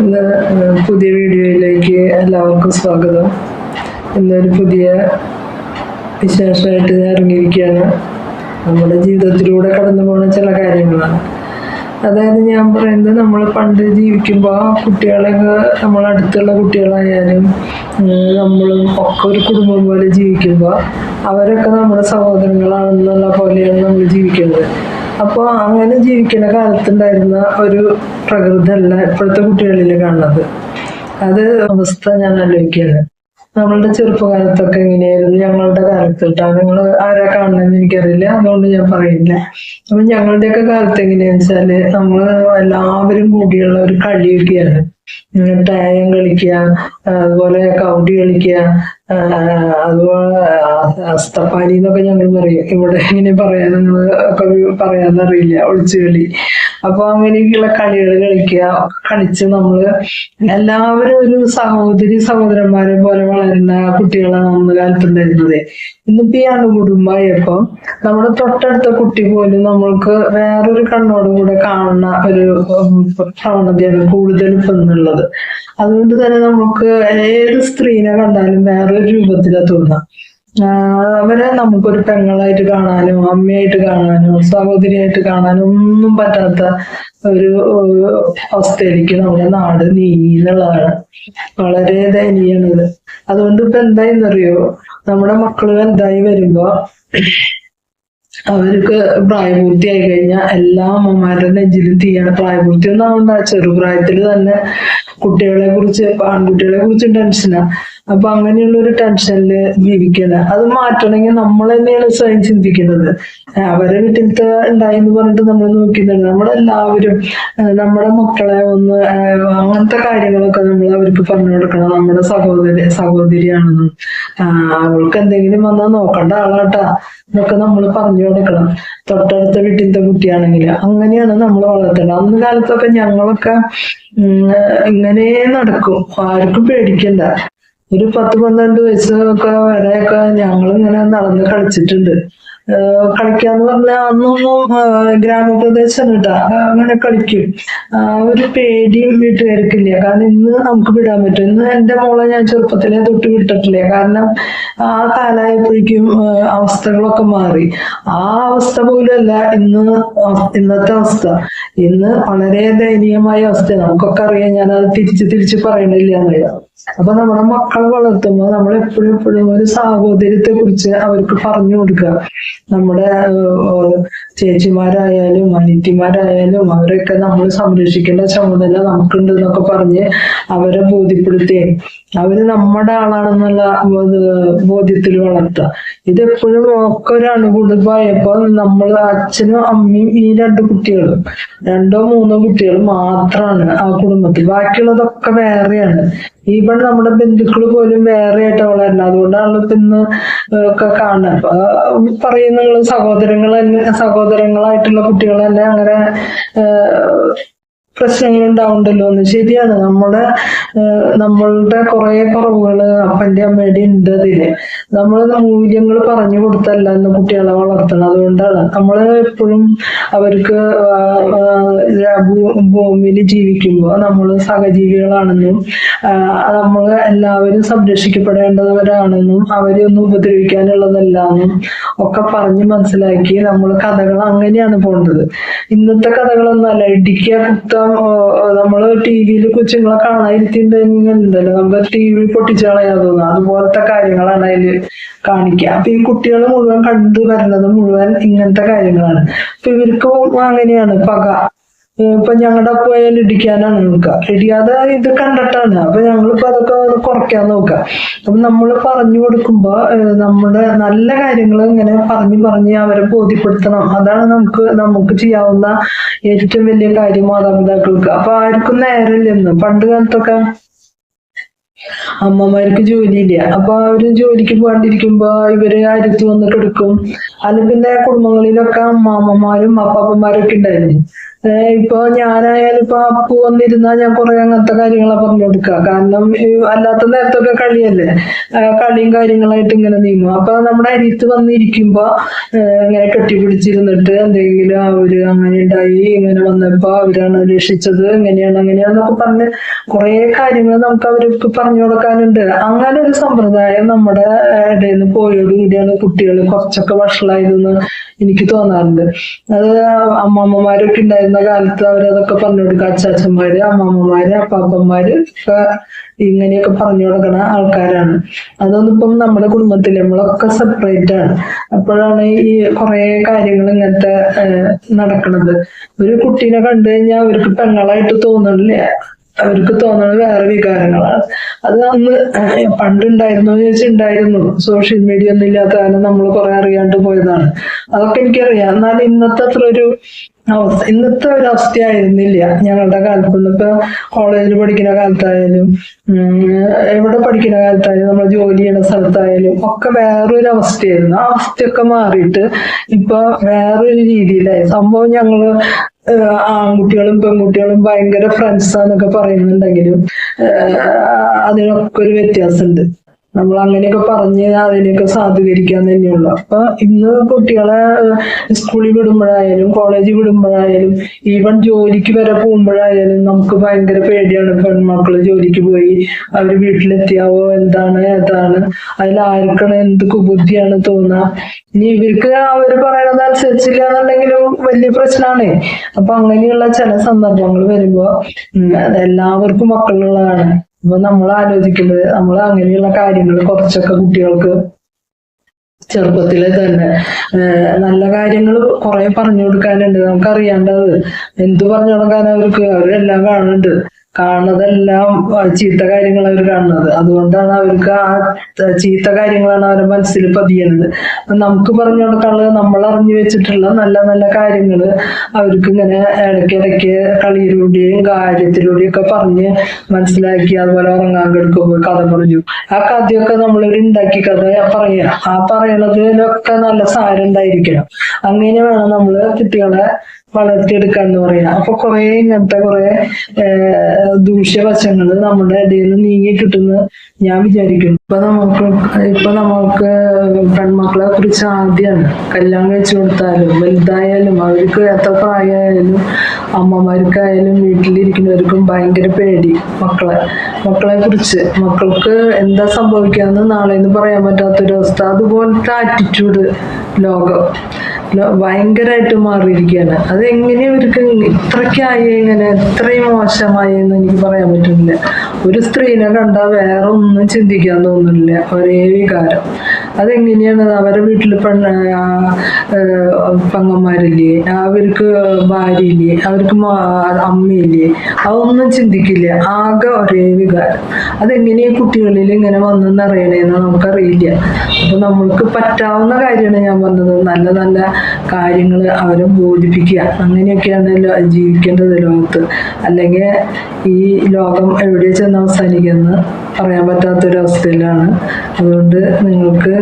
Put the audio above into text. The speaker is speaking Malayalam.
ഇന്ന് പുതിയ വീഡിയോയിലേക്ക് എല്ലാവർക്കും സ്വാഗതം. ഇന്നൊരു പുതിയ വിശേഷമായിട്ട് ഇറങ്ങിയിരിക്കുകയാണ്. നമ്മുടെ ജീവിതത്തിലൂടെ കടന്നു പോകുന്ന ചില കാര്യങ്ങളാണ്. അതായത് ഞാൻ പറയുന്നത് നമ്മൾ പണ്ട് ജീവിക്കുമ്പോൾ കുട്ടികളെയൊക്കെ നമ്മൾ അടുത്തുള്ള കുട്ടികളായാലും നമ്മളും ഒക്കെ ഒരു കുടുംബം പോലെ ജീവിക്കുമ്പോൾ അവരൊക്കെ നമ്മുടെ സഹോദരങ്ങളാണെന്നുള്ള പോലെയാണ് നമ്മൾ ജീവിക്കുന്നത്. അപ്പോൾ അങ്ങനെ ജീവിക്കുന്ന കാലത്തുണ്ടായിരുന്ന ഒരു പ്രകൃതമല്ല ഇപ്പോഴത്തെ കുട്ടികളിൽ കാണുന്നത്. അത് അവസ്ഥ ഞാൻ ആലോചിക്കുകയാണ്. നമ്മളുടെ ചെറുപ്പകാലത്തൊക്കെ എങ്ങനെയായിരുന്നു? ഞങ്ങളുടെ കാലത്തിട്ടാണ് നിങ്ങൾ ആരാ കാണുന്നതെന്ന് എനിക്കറിയില്ല. അതുകൊണ്ട് ഞാൻ പറയില്ല അപ്പൊ ഞങ്ങളുടെയൊക്കെ കാലത്ത് എങ്ങനെയാന്ന് വെച്ചാൽ നമ്മൾ എല്ലാവരും കൂടിയുള്ള ഒരു കളിയൊക്കെയാണ്. ടയം കളിക്കുക അതുപോലെ കൗടി കളിക്കുക അതുപോലെ അസ്തപ്പാനി എന്നൊക്കെ ഞങ്ങൾ പറയും. ഇവിടെ എങ്ങനെ പറയാൻ നിങ്ങൾ ഒക്കെ പറയാന്നറിയില്ല ഒളിച്ചുകളി അപ്പൊ അങ്ങനെയൊക്കെയുള്ള കളികൾ കളിക്കുക കളിച്ച് നമ്മൾ എല്ലാവരും ഒരു സഹോദരി സഹോദരന്മാരെ പോലെ വളരുന്ന കുട്ടികളാണ് അന്ന് കാലത്ത് ഉണ്ടായിരുന്നത് ഇന്നിപ്പോ ഈ അണുകുടുംബമായപ്പോ നമ്മുടെ തൊട്ടടുത്ത കുട്ടി പോലും നമ്മൾക്ക് വേറൊരു കണ്ണോടും കൂടെ കാണുന്ന ഒരു പ്രവണതയാണ് കൂടുതൽ ഇപ്പൊ എന്നുള്ളത് അതുകൊണ്ട് തന്നെ നമുക്ക് ഏത് സ്ത്രീനെ കണ്ടാലും വേറൊരു രൂപത്തിലാണ് തോന്നാം ആഹ് അവരെ നമുക്കൊരു പെങ്ങളായിട്ട് കാണാനോ അമ്മയായിട്ട് കാണാനോ സഹോദരിയായിട്ട് കാണാനോ ഒന്നും പറ്റാത്ത ഒരു അവസ്ഥയിലേക്ക് നമ്മുടെ നാട് നീങ്ങി എന്നുള്ളതാണ് വളരെ ദയനീയമാണത്. അതുകൊണ്ട് ഇപ്പൊ എന്തായെന്നറിയോ? നമ്മുടെ മക്കൾ വലുതായി വരുമ്പോ അവർക്ക് പ്രായപൂർത്തിയായി കഴിഞ്ഞാൽ എല്ലാ അമ്മമാരുടെ നെഞ്ചിലും തീയാണ് പ്രായപൂർത്തി. ഒന്നും ആവണ്ട ചെറുപ്രായത്തിൽ തന്നെ കുട്ടികളെ കുറിച്ച് ആൺകുട്ടികളെ കുറിച്ച് ടെൻഷനാ അപ്പൊ അങ്ങനെയുള്ള ഒരു ടെൻഷനിൽ ജീവിക്കുന്നത് അത് മാറ്റണമെങ്കിൽ നമ്മൾ തന്നെയാണ് സ്വയം ചിന്തിക്കുന്നത് അവരെ വീട്ടിലത്തെ ഉണ്ടായി എന്ന് പറഞ്ഞിട്ട് നമ്മൾ നോക്കുന്നുണ്ട് നമ്മളെല്ലാവരും നമ്മുടെ മക്കളെ ഒന്ന് അങ്ങനത്തെ കാര്യങ്ങളൊക്കെ നമ്മൾ അവർക്ക് പറഞ്ഞു കൊടുക്കണം. നമ്മുടെ സഹോദരി സഹോദരിയാണെന്നും. അവൾക്ക് എന്തെങ്കിലും വന്നാൽ നോക്കണ്ട ആളാട്ടാ. എന്നൊക്കെ നമ്മൾ പറഞ്ഞു കൊടുക്കണം. തൊട്ടടുത്ത വീട്ടിലത്തെ കുട്ടിയാണെങ്കിൽ അങ്ങനെയാണ് നമ്മൾ വളർത്തേണ്ടത്. അന്ന് കാലത്തൊക്കെ ഞങ്ങളൊക്കെ ഇങ്ങനെ നടക്കും. ആർക്കും പേടിക്കണ്ട. ഒരു പത്ത് പന്ത്രണ്ട് വയസ്സൊക്കെ വരെയൊക്കെ ഞങ്ങൾ ഇങ്ങനെ നടന്ന് കളിച്ചിട്ടുണ്ട്. കളിക്കാന്ന് പറഞ്ഞാൽ അന്നൊന്നും ഗ്രാമപ്രദേശം കേട്ടോ അങ്ങനെ കളിക്കും. ഒരു പേടിയും വീട്ടുകാർക്കില്ല. കാരണം ഇന്ന് നമുക്ക് വിടാൻ പറ്റും. ഇന്ന് എന്റെ മോളെ ഞാൻ ചെറുപ്പത്തിലെ തൊട്ട് വിട്ടിട്ടില്ല. കാരണം ആ കാലായപ്പോഴേക്കും ഏഹ് അവസ്ഥകളൊക്കെ മാറി. ആ അവസ്ഥ പോലല്ല ഇന്ന് ഇന്നത്തെ അവസ്ഥ. ഇന്ന് വളരെ ദയനീയമായ അവസ്ഥയാണ്. നമുക്കൊക്കെ അറിയാം ഞാനത് തിരിച്ച് തിരിച്ച് പറയണില്ല എന്നറിയാം അപ്പൊ നമ്മുടെ മക്കളെ വളർത്തുമ്പോൾ നമ്മൾ എപ്പോഴും എപ്പോഴും ഒരു സാഹോദര്യത്തെ കുറിച്ച് അവർക്ക് പറഞ്ഞു കൊടുക്കുക. നമ്മുടെ ചേച്ചിമാരായാലും അനിയത്തിമാരായാലും അവരൊക്കെ നമ്മൾ സംരക്ഷിക്കേണ്ട ചുമതല നമുക്കുണ്ട് എന്നൊക്കെ പറഞ്ഞ് അവരെ ബോധ്യപ്പെടുത്തുകയും അവർ നമ്മുടെ ആളാണെന്നുള്ള ബോധ- ബോധ്യത്തിൽ വളർത്തുക. ഇതെപ്പോഴും ഒക്കെ ഒരു അണുകുടുംബമായപ്പോ നമ്മൾ അച്ഛനും അമ്മയും ഈ രണ്ട് കുട്ടികളും രണ്ടോ മൂന്നോ കുട്ടികൾ മാത്രമാണ് ആ കുടുംബത്തിൽ. ബാക്കിയുള്ളതൊക്കെ വേറെയാണ്. ഈവൺ നമ്മുടെ ബന്ധുക്കൾ പോലും വേറെ ആയിട്ട് വളരണം അതുകൊണ്ടാണ് ഇന്ന് ഒക്കെ കാണുന്നത് അപ്പൊ പറയും നിങ്ങൾ സഹോദരങ്ങൾ സഹോദരങ്ങളായിട്ടുള്ള കുട്ടികൾ തന്നെ അങ്ങനെ പ്രശ്നങ്ങൾ ഉണ്ടാവുണ്ടല്ലോ എന്ന് ശരിയാണ്. നമ്മുടെ നമ്മളുടെ കുറെ കുറവുകൾ അപ്പന്റെ അമ്മയുടെ ഉണ്ട് അതിൽ. നമ്മൾ മൂല്യങ്ങൾ പറഞ്ഞു കൊടുത്തല്ല എന്ന് കുട്ടികളെ വളർത്തണം അതുകൊണ്ടാണ്. നമ്മൾ എപ്പോഴും അവർക്ക് ഭൂമിയിൽ ജീവിക്കുമ്പോൾ നമ്മൾ സഹജീവികളാണെന്നും നമ്മൾ എല്ലാവരും സംരക്ഷിക്കപ്പെടേണ്ടവരാണെന്നും അവരെ ഒന്നും ഉപദ്രവിക്കാനുള്ളതല്ല എന്നും ഒക്കെ പറഞ്ഞ് മനസ്സിലാക്കി നമ്മൾ കഥകൾ അങ്ങനെയാണ് പോണ്ടത് ഇന്നത്തെ കഥകളൊന്നല്ല ഇടുക്കിയ കുത്തം നമ്മൾ ടി വിയിൽ കൊച്ചുങ്ങളെ കാണാതിരുത്തിണ്ടല്ലോ നമ്മൾ ടി വി പൊട്ടിച്ചു അതുപോലത്തെ കാര്യങ്ങളാണ് അതിൽ കാണിക്കുക. അപ്പൊ ഈ കുട്ടികൾ മുഴുവൻ കണ്ടു വരുന്നത് മുഴുവൻ ഇങ്ങനത്തെ കാര്യങ്ങളാണ്. അപ്പൊ ഇവർക്കും അങ്ങനെയാണ്. പക ഇപ്പൊ ഞങ്ങളുടെ പോയാൽ ഇടിക്കാനാണ് നോക്കുക ഇടിയാതെ ഇത് കണ്ടിട്ടാണ്. അപ്പൊ ഞങ്ങളിപ്പോ അതൊക്കെ കുറയ്ക്കാൻ നോക്കുക അപ്പൊ നമ്മൾ പറഞ്ഞു കൊടുക്കുമ്പോ നമ്മുടെ നല്ല കാര്യങ്ങൾ ഇങ്ങനെ പറഞ്ഞു പറഞ്ഞ് അവരെ ബോധ്യപ്പെടുത്തണം. അതാണ് നമുക്ക് നമുക്ക് ചെയ്യാവുന്ന ഏറ്റവും വലിയ കാര്യം മാതാപിതാക്കൾക്ക്. അപ്പൊ ആർക്കും നേരമില്ലെന്ന്. പണ്ട് കാലത്തൊക്കെ അമ്മമാർക്ക് ജോലിയില്ല. അപ്പൊ അവർ ജോലിക്ക് പോകാണ്ടിരിക്കുമ്പോ ഇവർ അരുത്ത് വന്ന് കിടക്കും. അല്ല പിന്നെ കുടുംബങ്ങളിലൊക്കെ അമ്മാമ്മമാരും അപ്പാപ്പന്മാരും ഒക്കെ ഉണ്ടായിരുന്നു. ഇപ്പൊ ഞാനായാലും ഇപ്പൊ അപ്പു വന്നിരുന്നാ ഞാൻ കുറെ അങ്ങനത്തെ കാര്യങ്ങളാ പറഞ്ഞു കൊടുക്കുക കാരണം അല്ലാത്ത നേരത്തൊക്കെ കളിയല്ലേ? കളിയും കാര്യങ്ങളായിട്ട് ഇങ്ങനെ നീങ്ങും. അപ്പൊ നമ്മുടെ അരിത്ത് വന്നിരിക്കുമ്പോ ഇങ്ങനെ കെട്ടിപ്പിടിച്ചിരുന്നിട്ട് എന്തെങ്കിലും അവർ അങ്ങനെ ഉണ്ടായി ഇങ്ങനെ വന്നപ്പോ അവരാണ് രക്ഷിച്ചത് ഇങ്ങനെയാണ് അങ്ങനെയാന്നൊക്കെ പറഞ്ഞ് കുറെ കാര്യങ്ങൾ നമുക്ക് അവർക്ക് പറഞ്ഞു കൊടുക്കാനുണ്ട്. അങ്ങനെ ഒരു സമ്പ്രദായം നമ്മുടെ ഇടയിൽ നിന്ന് പോയോടുകൂടിയാണ് കുട്ടികൾ കുറച്ചൊക്കെ വഷളായതെന്ന് എനിക്ക് തോന്നാറുണ്ട്. അത് അമ്മാമ്മമാരൊക്കെ ഉണ്ടായിരുന്ന കാലത്ത് അവരതൊക്കെ പറഞ്ഞു കൊടുക്കുക അച്ചാച്ചന്മാര് അമ്മമ്മമാര് അപ്പാപ്പന്മാര് ഒക്കെ ഇങ്ങനെയൊക്കെ പറഞ്ഞു കൊടുക്കണ ആൾക്കാരാണ്. അതൊന്നും ഇപ്പം നമ്മുടെ കുടുംബത്തിൽ നമ്മളൊക്കെ സെപ്പറേറ്റ് ആണ്. അപ്പോഴാണ് ഈ കുറെ കാര്യങ്ങൾ ഇങ്ങനത്തെ നടക്കുന്നത് ഒരു കുട്ടീനെ കണ്ടു കഴിഞ്ഞാൽ അവർക്ക് പെങ്ങളായിട്ട് തോന്നണില്ല. അവർക്ക് തോന്നുന്നത് വേറെ വികാരങ്ങളാണ്. അത് അന്ന് പണ്ടുണ്ടായിരുന്നു ചോദിച്ചിട്ടുണ്ടായിരുന്നു സോഷ്യൽ മീഡിയ ഒന്നും ഇല്ലാത്ത കാരണം നമ്മൾ കുറെ അറിയാണ്ട് പോയതാണ്. അതൊക്കെ എനിക്കറിയാം. എന്നാൽ ഇന്നത്തെ അത്ര ഒരു ഇന്നത്തെ ഒരു അവസ്ഥയായിരുന്നില്ല ഞങ്ങളുടെ കാലത്തൊന്നും. ഇപ്പൊ കോളേജിൽ പഠിക്കുന്ന കാലത്തായാലും എവിടെ പഠിക്കുന്ന കാലത്തായാലും നമ്മൾ ജോലി ചെയ്യുന്ന സ്ഥലത്തായാലും ഒക്കെ വേറൊരു അവസ്ഥയായിരുന്നു. ആ അവസ്ഥയൊക്കെ മാറിയിട്ട് ഇപ്പൊ വേറൊരു രീതിയിലായി. സംഭവം ഞങ്ങൾ ആൺകുട്ടികളും പെൺകുട്ടികളും ഭയങ്കര ഫ്രണ്ട്സാന്നൊക്കെ പറയുന്നുണ്ടെങ്കിലും അതിനൊക്കെ ഒരു വ്യത്യാസമുണ്ട്. നമ്മൾ അങ്ങനെയൊക്കെ പറഞ്ഞ് അതിനെയൊക്കെ സാധൂകരിക്കാൻ തന്നെയുള്ളു. അപ്പൊ ഇന്ന് കുട്ടികളെ സ്കൂളിൽ വിടുമ്പോഴായാലും കോളേജിൽ വിടുമ്പോഴായാലും ഈവൻ ജോലിക്ക് വരെ പോകുമ്പോഴായാലും നമുക്ക് ഭയങ്കര പേടിയാണ്. പെൺമക്കൾ ജോലിക്ക് പോയി അവർ വീട്ടിലെത്തിയാവോ? എന്താണ്? ഏതാണ് അതിൽ ആർക്കാണ് എന്ത് കുബുദ്ധിയാണ് തോന്നുക? ഇനി ഇവർക്ക് അവർ പറയണത് അനുസരിച്ചില്ല എന്നുണ്ടെങ്കിലും വലിയ പ്രശ്നമാണ്. അപ്പൊ അങ്ങനെയുള്ള ചില സന്ദർഭങ്ങൾ വരുമ്പോ എല്ലാവർക്കും മക്കളുള്ളതാണ്. അപ്പൊ നമ്മൾ ആലോചിക്കുന്നത് നമ്മൾ അങ്ങനെയുള്ള കാര്യങ്ങൾ കുറച്ചൊക്കെ കുട്ടികൾക്ക് ചെറുപ്പത്തിലെ തന്നെ നല്ല കാര്യങ്ങൾ കുറെ പറഞ്ഞു കൊടുക്കാനുണ്ട്. നമുക്കറിയാണ്ടത് എന്ത് പറഞ്ഞു കൊടുക്കാൻ അവർക്ക്? അവരെല്ലാം കാണുന്നുണ്ട്. കാണുന്നതെല്ലാം ചീത്ത കാര്യങ്ങൾ അവർ കാണുന്നത്. അതുകൊണ്ടാണ് അവർക്ക് ആ ചീത്ത കാര്യങ്ങളാണ് അവരുടെ മനസ്സിൽ പതിയുന്നത്. നമുക്ക് പറഞ്ഞു കൊടുക്കാനുള്ളത് നമ്മൾ അറിഞ്ഞു വെച്ചിട്ടുള്ള നല്ല നല്ല കാര്യങ്ങൾ അവർക്ക് ഇങ്ങനെ ഇടയ്ക്കിടയ്ക്ക് കളിയിലൂടെയും കാര്യത്തിലൂടെയും ഒക്കെ പറഞ്ഞ് മനസ്സിലാക്കി അതുപോലെ ഉറങ്ങാൻ കിടക്കുമ്പോൾ കഥ പറഞ്ഞു. ആ കഥയൊക്കെ നമ്മളൊരു ഉണ്ടാക്കി കഥ പറയാ. ആ പറയണതിലൊക്കെ നല്ല സാരം ഉണ്ടായിരിക്കണം. അങ്ങനെ വേണം നമ്മൾ കുട്ടികളെ വളർത്തിയെടുക്കാന്ന് പറയാം അപ്പൊ കുറെ ഇങ്ങനത്തെ കുറെ ദൂഷ്യവശങ്ങൾ നമ്മുടെ ഇടയിൽ നിന്ന് നീങ്ങി കിട്ടുന്ന ഞാൻ വിചാരിക്കുന്നു. ഇപ്പൊ നമുക്ക് ഇപ്പൊ നമുക്ക് പെൺമക്കളെ കുറിച്ച് ആദ്യമാണ് കല്യാണം കഴിച്ചു കൊടുത്താലും വലുതായാലും അവർക്ക് എത്ര പ്രായമായാലും അമ്മമാർക്കായാലും വീട്ടിലിരിക്കുന്നവർക്കും ഭയങ്കര പേടി മക്കളെ. മക്കളെ കുറിച്ച്. മക്കൾക്ക് എന്താ സംഭവിക്കാന്ന് നാളെ എന്ന് പറയാൻ പറ്റാത്തൊരവസ്ഥ. അതുപോലത്തെ ആറ്റിറ്റ്യൂഡ് ലോകം. ഭയങ്കരമായിട്ട് മാറിയിരിക്കുകയാണ്. അത് എങ്ങനെ ഇവർക്ക് ഇത്രയ്ക്കായി ഇങ്ങനെ ഇത്രയും മോശമായി എന്ന് എനിക്ക് പറയാൻ പറ്റുന്നില്ല. ഒരു സ്ത്രീനെ കണ്ടാൽ വേറെ ഒന്നും ചിന്തിക്കാൻ തോന്നുന്നില്ല. ഒരേ വികാരം. അതെങ്ങനെയാണ് അവരുടെ വീട്ടിൽ പെണ്ണ പെങ്ങന്മാരില്ലേ? അവർക്ക് ഭാര്യയില്ലേ? അവർക്ക് അമ്മയില്ലേ? അതൊന്നും ചിന്തിക്കില്ല. ആകെ ഒരേ വികാരം. അതെങ്ങനെയാ കുട്ടികളിൽ ഇങ്ങനെ വന്നെന്ന് അറിയണേന്ന് നമുക്കറിയില്ല. അപ്പൊ നമ്മൾക്ക് പറ്റാവുന്ന കാര്യമാണ് ഞാൻ പറഞ്ഞത്. നല്ല നല്ല കാര്യങ്ങൾ അവരെ ബോധിപ്പിക്കുക. അങ്ങനെയൊക്കെയാണ് ജീവിക്കേണ്ടത് ലോകത്ത്. അല്ലെങ്കിൽ ഈ ലോകം എവിടെ ചെന്ന് അവസാനിക്കുമെന്ന് പറയാൻ പറ്റാത്തൊരവസ്ഥയിലാണ്. അതുകൊണ്ട് നിങ്ങൾക്ക്